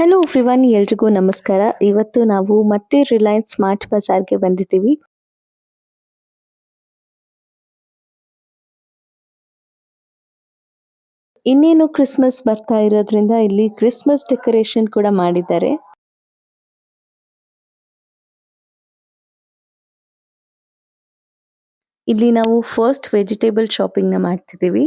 Hello ಫ್ರಿವಾನಿ ಎಲ್ರಿಗೂ ನಮಸ್ಕಾರ. ಇವತ್ತು ನಾವು ಮತ್ತೆ ರಿಲಯನ್ಸ್ ಸ್ಮಾರ್ಟ್ ಬಜಾರ್ಗೆ ಬಂದಿದ್ದೀವಿ. ಇನ್ನೇನು ಕ್ರಿಸ್ಮಸ್ ಬರ್ತಾ ಇರೋದ್ರಿಂದ ಇಲ್ಲಿ ಕ್ರಿಸ್ಮಸ್ ಡೆಕೋರೇಷನ್ ಕೂಡ ಮಾಡಿದ್ದಾರೆ. ಇಲ್ಲಿ ನಾವು ಫಸ್ಟ್ ವೆಜಿಟೇಬಲ್ ಶಾಪಿಂಗ್ನ ಮಾಡ್ತಿದ್ದೀವಿ.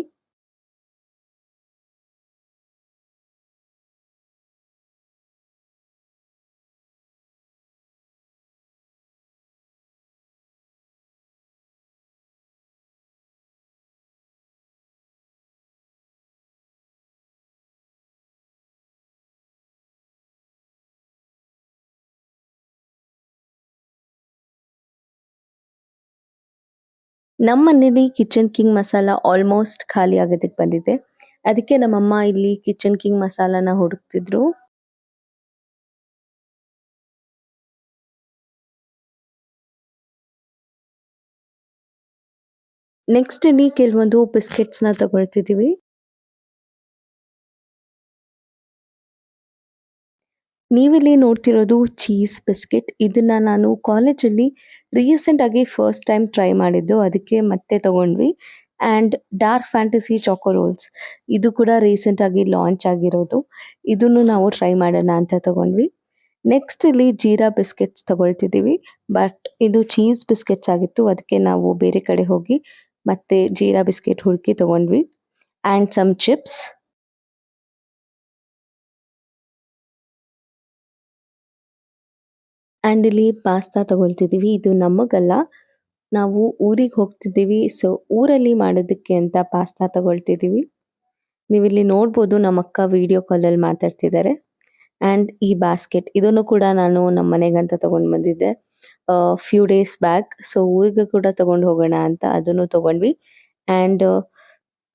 ನಮ್ಮ ಮನೇಲಿ ಕಿಚನ್ ಕಿಂಗ್ ಮಸಾಲ ಆಲ್ಮೋಸ್ಟ್ ಖಾಲಿ ಆಗೋದಕ್ಕೆ ಬಂದಿದೆ. ಅದಕ್ಕೆ ನಮ್ಮಮ್ಮ ಇಲ್ಲಿ ಕಿಚನ್ ಕಿಂಗ್ ಮಸಾಲಾನ ಹುಡುಕ್ತಿದ್ರು. ನೆಕ್ಸ್ಟ್ ಇಲ್ಲಿ ಕೆಲವೊಂದು ಬಿಸ್ಕೆಟ್ಸ್ನ ತಗೊಳ್ತಿದೀವಿ. ನೀವಿಲ್ಲಿ ನೋಡ್ತಿರೋದು ಚೀಸ್ ಬಿಸ್ಕೆಟ್. ಇದನ್ನ ನಾನು ಕಾಲೇಜಲ್ಲಿ ರೀಸೆಂಟ್ ಆಗಿ ಫಸ್ಟ್ ಟೈಮ್ ಟ್ರೈ ಮಾಡಿದ್ದು. ಅದಕ್ಕೆ ಮತ್ತೆ ತಗೊಂಡ್ವಿ. And dark fantasy choco rolls. ಇದು ಕೂಡ ರೀಸೆಂಟ್ ಆಗಿ ಲಾಂಚ್ ಆಗಿರೋದು. ಇದನ್ನು ನಾವು ಟ್ರೈ ಮಾಡೋಣ ಅಂತ ತಗೊಂಡ್ವಿ. ನೆಕ್ಸ್ಟ್ ಇಲ್ಲಿ ಜೀರಾ ಬಿಸ್ಕೆಟ್ಸ್ ತಗೊಳ್ತಿದೀವಿ ಬಟ್ ಇದು ಚೀಸ್ ಬಿಸ್ಕೆಟ್ಸ್ ಆಗಿತ್ತು. ಅದಕ್ಕೆ ನಾವು ಬೇರೆ ಕಡೆ ಹೋಗಿ ಮತ್ತೆ ಜೀರಾ ಬಿಸ್ಕೆಟ್ ಹುಡುಕಿ ತಗೊಂಡ್ವಿ. And some chips. ಅಂಡ್ ಇಲ್ಲಿ ಪಾಸ್ತಾ ತಗೊಳ್ತಿದೀವಿ ಇದು ನಮಗಲ್ಲ. ನಾವು ಊರಿಗೆ ಹೋಗ್ತಿದ್ದೀವಿ. ಸೊ ಊರಲ್ಲಿ ಮಾಡೋದಕ್ಕೆ ಅಂತ ಪಾಸ್ತಾ ತಗೊಳ್ತಿದೀವಿ ನೀವಿಲ್ಲಿ ನೋಡ್ಬೋದು ನಮ್ಮ ಅಕ್ಕ ವಿಡಿಯೋ ಕಾಲ್ ಅಲ್ಲಿ ಮಾತಾಡ್ತಿದ್ದಾರೆ. ಅಂಡ್ ಈ ಬಾಸ್ಕೆಟ್ ಇದನ್ನು ಕೂಡ ನಾನು ನಮ್ಮ ಮನೆಗಂತ ತಗೊಂಡ್ ಬಂದಿದ್ದೆ. ಫ್ಯೂ ಡೇಸ್ ಬ್ಯಾಕ್ ಸೊ ಊರಿಗೆ ಕೂಡ ತೊಗೊಂಡು ಹೋಗೋಣ ಅಂತ ಅದನ್ನು ತಗೊಂಡ್ವಿ. ಅಂಡ್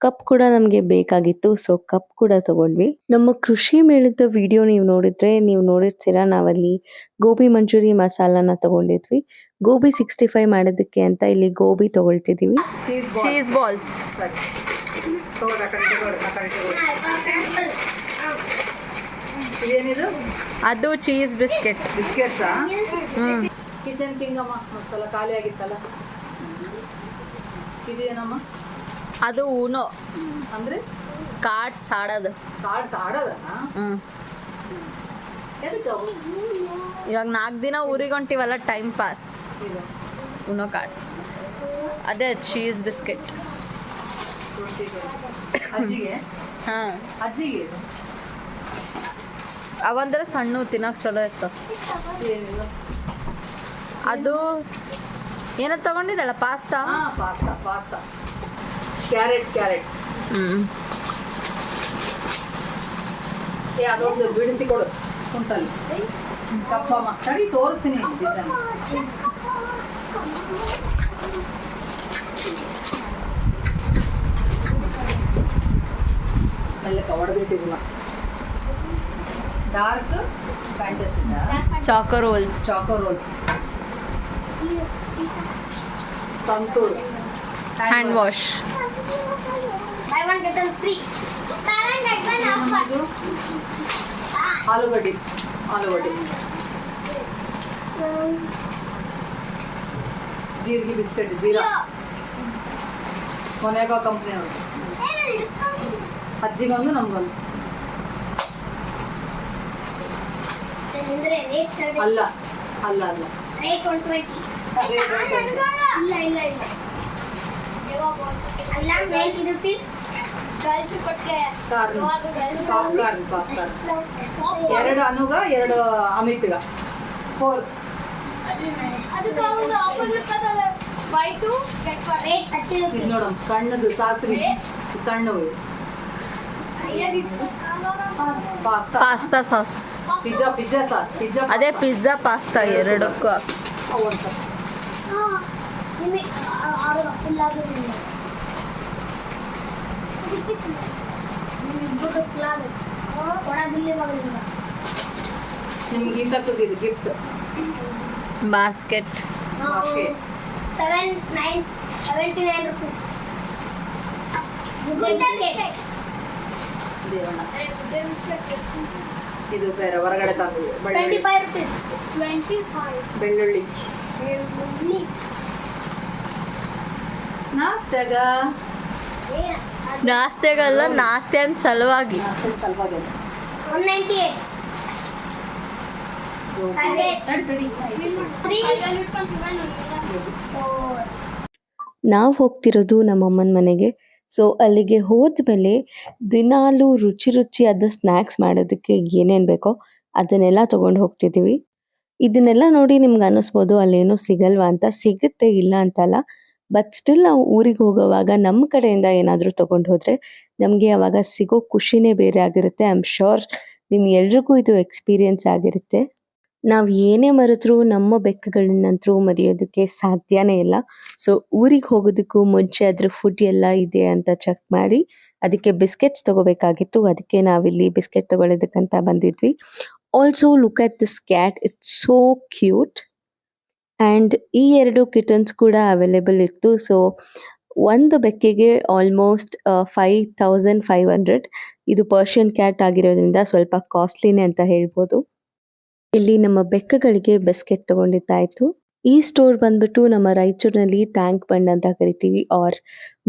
ಕಪ್ ಕೂಡ ನಮಗೆ ಬೇಕಾಗಿತ್ತು. ಸೊ ಕಪ್ ಕೂಡ ತಗೊಂಡ್ವಿ. ನಮ್ಮ ಕೃಷಿ ಮೇಳದ ವಿಡಿಯೋ ನೀವು ನೋಡಿದ್ರೆ ನೀವು ನೋಡಿರ್ತೀರಾ ನಾವಲ್ಲಿ ಗೋಬಿ ಮಂಚೂರಿ ಮಸಾಲಾನ ತಗೊಂಡಿದ್ವಿ. ಗೋಬಿ ಸಿಕ್ಸ್ಟಿ ಫೈವ್ ಮಾಡೋದಕ್ಕೆ ಅಂತ ಇಲ್ಲಿ ಗೋಬಿ ತಗೊಳ್ತಿದ್ದೀವಿ ಚೀಸ್ ಬಾಲ್ಸ್ ಇದೇನಿದು ಅದು ಚೀಸ್ ಬಿಸ್ಕೆಟ್ ಬಿಸ್ಕೆಟ್ಸಾ ಹ್ಮ್. ಕಿಚನ್ ಕಿಂಗಮ್ಮ ಮಸಾಲ ಖಾಲಿ ಆಗಿತ್ತಲ್ಲ. ಇದೇನಮ್ಮ ಅದು ಊನೋ. ಅಂದ್ರೆ? ಕಾರ್ಡ್ಸ್ ಆಡೋದು ಕಾರ್ಡ್ಸ್ ಆಡೋದ ಇವಾಗ ನಾಲ್ಕು ದಿನ ಊರಿಗೆ ಹೊಂಟಿವಲ್ಲ ಟೈಮ್ ಪಾಸ್. ಉನೋ ಕಾರ್ಡ್ಸ್ ಅದೇ ಚೀಸ್ ಬಿಸ್ಕೆಟ್. ಹಾಂ. ಅಜ್ಜಿಗೆ? ಅವಂದ್ರೆ ಸಣ್ಣ ತಿನ್ನೋಕೆ ಚಲೋ ಇರ್ತಾವ ಅದು ಏನೋ ತಗೊಂಡಿದ್ದಲ್ಲ pasta? Pasta pasta. Carrot carrot ಹ್ಮ್ ಏ ಅದೊಂದು ಬಿಡಿಸಿ ಕೊಡು ಕುಂತಲ್ಲಿ ಕಪ್ಪಮ್ಮ ತಡಿ ತೋರಿಸ್ತೀನಿ design ಮೆಲ್ಲಕ್ಕೆ ಹೊಡೆದಿಟ್ಟಿಲ್ಲ dark fantasy choco rolls choco rolls Santoor hand wash. ಆಲೂಗಡ್ಡೆ ಆಲೂಗಡ್ಡೆ ಜೀರಿಗೆ ಬಿಸ್ಕೆಟ್ ಜೀರಾ. ಕೊನೆಗ ಕಂಪ್ನಿ ಅವರು. ಅಜ್ಜಿಗೊಂದು ನಮ್ಗೊಂದು ಅಲ್ಲ ಅಲ್ಲ ಅಲ್ಲ. ಇಲ್ಲ ಇಲ್ಲ ಇಲ್ಲ. ಅಲ್ಲ ಕಾರ್ನ್ ಪಾಪ್ಕಾರ್ನ್ ಪಾಪ್ಕಾರ್ನ್ ಎರಡು ಅನುಗ ಎರಡು ಅಮಿತ್ಗ. ಫೋರ್ ಇದು ನೋಡಮ್ ಸಣ್ಣದು ಸಾಸ್ರಿ ಸಣ್ಣವು. Pasta. Pasta sauce pizza pizza sauce pizza ಅದೇ ಪಿಜ್ಜಾ ಪಾಸ್ತಾ ಎರಡಕ್ಕೂ. ನಿಮಗೆ ಆರು ಫುಲ್ ಆಗೋದಿಲ್ಲ ಇಬ್ಬರು ಫುಲ್ ಆಗುತ್ತೆ ಕೊಡೋದಿಲ್ಲ ಇವಾಗ ನಿಮ್ಗೆ ಇಂತಕ್ಕದ್ದು ಇದು gift basket Basket. Seven nine seventy nine rupees Devanna ಇದು ಬೇರೆ ಹೊರಗಡೆ ತಂದಿದೆ ಬೆಳ್ಳುಳ್ಳಿ ನಾಸ್ತ್ಯಾಗ. ನಾಸ್ತೆಗಲ್ಲ ನಾಸ್ತೆ ಅಂತ ಸಲುವಾಗಿ ಸಲುವಾಗಿ 198. ತಡಿ, ತಡಿ. Three. Four. ನಾವು ಹೋಗ್ತಿರೋದು ನಮ್ಮಮ್ಮನ ಮನೆಗೆ ಸೊ ಅಲ್ಲಿಗೆ ಹೋದ್ಮೇಲೆ ದಿನಾಲು ರುಚಿ ರುಚಿಯಾದ ಸ್ನ್ಯಾಕ್ಸ್ ಮಾಡೋದಕ್ಕೆ ಏನೇನು ಬೇಕೋ ಅದನ್ನೆಲ್ಲ ತೊಗೊಂಡು ಹೋಗ್ತಿದ್ದೀವಿ ಇದನ್ನೆಲ್ಲ ನೋಡಿ ನಿಮ್ಗೆ ಅನ್ನಿಸ್ಬೋದು ಅಲ್ಲೇನೋ ಸಿಗಲ್ವಾ ಅಂತ ಸಿಗುತ್ತೆ ಇಲ್ಲ ಅಂತಲ್ಲ ಬಟ್ ಸ್ಟಿಲ್ ನಾವು ಊರಿಗೆ ಹೋಗೋವಾಗ ನಮ್ಮ ಕಡೆಯಿಂದ ಏನಾದರೂ ತೊಗೊಂಡು ಹೋದರೆ ನಮಗೆ ಆವಾಗ ಸಿಗೋ ಖುಷಿನೇ ಬೇರೆ ಆಗಿರುತ್ತೆ. ಐ ಆಮ್ ಶೋರ್ ನಿಮ್ಗೆಲ್ರಿಗೂ ಇದು ಎಕ್ಸ್ಪೀರಿಯೆನ್ಸ್ ಆಗಿರುತ್ತೆ. ನಾವು ಏನೇ ಮರೆತರೂ ನಮ್ಮ ಬೆಕ್ಕುಗಳನ್ನಂತರೂ ಮರೆಯೋದಕ್ಕೆ ಸಾಧ್ಯನೇ ಇಲ್ಲ. ಸೊ ಊರಿಗೆ ಹೋಗೋದಕ್ಕೂ ಮುಂಚೆ ಅದ್ರ ಫುಡ್ ಎಲ್ಲ ಇದೆ ಅಂತ ಚೆಕ್ ಮಾಡಿ, ಅದಕ್ಕೆ ಬಿಸ್ಕೆಟ್ಸ್ ತೊಗೋಬೇಕಾಗಿತ್ತು. ಅದಕ್ಕೆ ನಾವಿಲ್ಲಿ ಬಿಸ್ಕೆಟ್ ತೊಗೊಳೋದಕ್ಕಂತ ಬಂದಿದ್ವಿ. Also look at this cat it's so cute and ಈ ಎರಡು ಕಿಟನ್ಸ್ ಕೂಡ ಅವೈಲೇಬಲ್ ಇತ್ತು. ಸೊ ಒಂದು ಬೆಕ್ಕಿಗೆ almost five thousand five hundred ಇದು ಪರ್ಷಿಯನ್ ಕ್ಯಾಟ್ ಆಗಿರೋದ್ರಿಂದ ಸ್ವಲ್ಪ ಕಾಸ್ಟ್ಲಿನೇ ಅಂತ ಹೇಳ್ಬೋದು. ಇಲ್ಲಿ ನಮ್ಮ ಬೆಕ್ಕಗಳಿಗೆ ಬಿಸ್ಕೆಟ್ ತಗೊಂಡಿದ್ದಾಯ್ತು. ಈ ಸ್ಟೋರ್ ಬಂದ್ಬಿಟ್ಟು ನಮ್ಮ ರಾಯಚೂರಿನಲ್ಲಿ ಟ್ಯಾಂಕ್ ಬಂಡ್ ಅಂತ ಕರಿತೀವಿ ಆರ್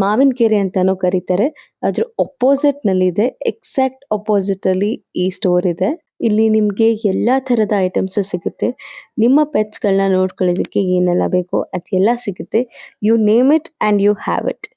ಮಾವಿನ ಕೆರೆ ಅಂತಾನೂ ಕರೀತಾರೆ. ಅದ್ರ ಅಪೋಸಿಟ್ನಲ್ಲಿ ಇದೆ ಎಕ್ಸಾಕ್ಟ್ ಅಪೋಸಿಟ್ ಅಲ್ಲಿ ಈ ಸ್ಟೋರ್ ಇದೆ. ಇಲ್ಲಿ ನಿಮಗೆ ಎಲ್ಲಾ ತರದ ಐಟಮ್ಸ್ ಸಿಗುತ್ತೆ. ನಿಮ್ಮ ಪೆಟ್ಸ್ ಗಳನ್ನ ನೋಡ್ಕೊಳ್ಳೋದಕ್ಕೆ ಏನೆಲ್ಲ ಬೇಕೋ ಅದೆಲ್ಲ ಸಿಗುತ್ತೆ. You name it and you have it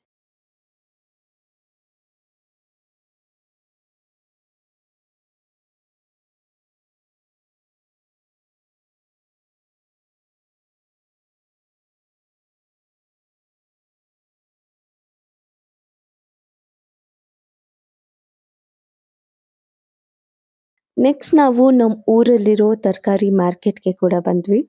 next ನಾವು ನಮ್ಮ ಊರಲ್ಲಿರೋ ತರಕಾರಿ ಮಾರ್ಕೆಟ್ಗೆ ಕೂಡ ಬಂದ್ವಿ.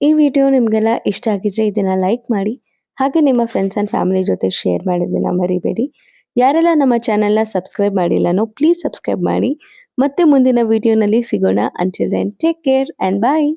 ಈ ವಿಡಿಯೋ ನಿಮಗೆಲ್ಲ ಇಷ್ಟ ಆಗಿದ್ರೆ ಇದನ್ನ ಲೈಕ್ ಮಾಡಿ, ಹಾಗೆ ನಿಮ್ಮ ಫ್ರೆಂಡ್ಸ್ ಆ್ಯಂಡ್ ಫ್ಯಾಮಿಲಿ ಜೊತೆ ಶೇರ್ ಮಾಡೋದನ್ನ ಮರಿಬೇಡಿ. ಯಾರೆಲ್ಲ ನಮ್ಮ ಚಾನೆಲ್ನ ಸಬ್ಸ್ಕ್ರೈಬ್ ಮಾಡಿಲ್ಲನೋ ಪ್ಲೀಸ್ ಸಬ್ಸ್ಕ್ರೈಬ್ ಮಾಡಿ. ಮತ್ತೆ ಮುಂದಿನ ವಿಡಿಯೋನಲ್ಲಿ ಸಿಗೋಣ. Until then take care and bye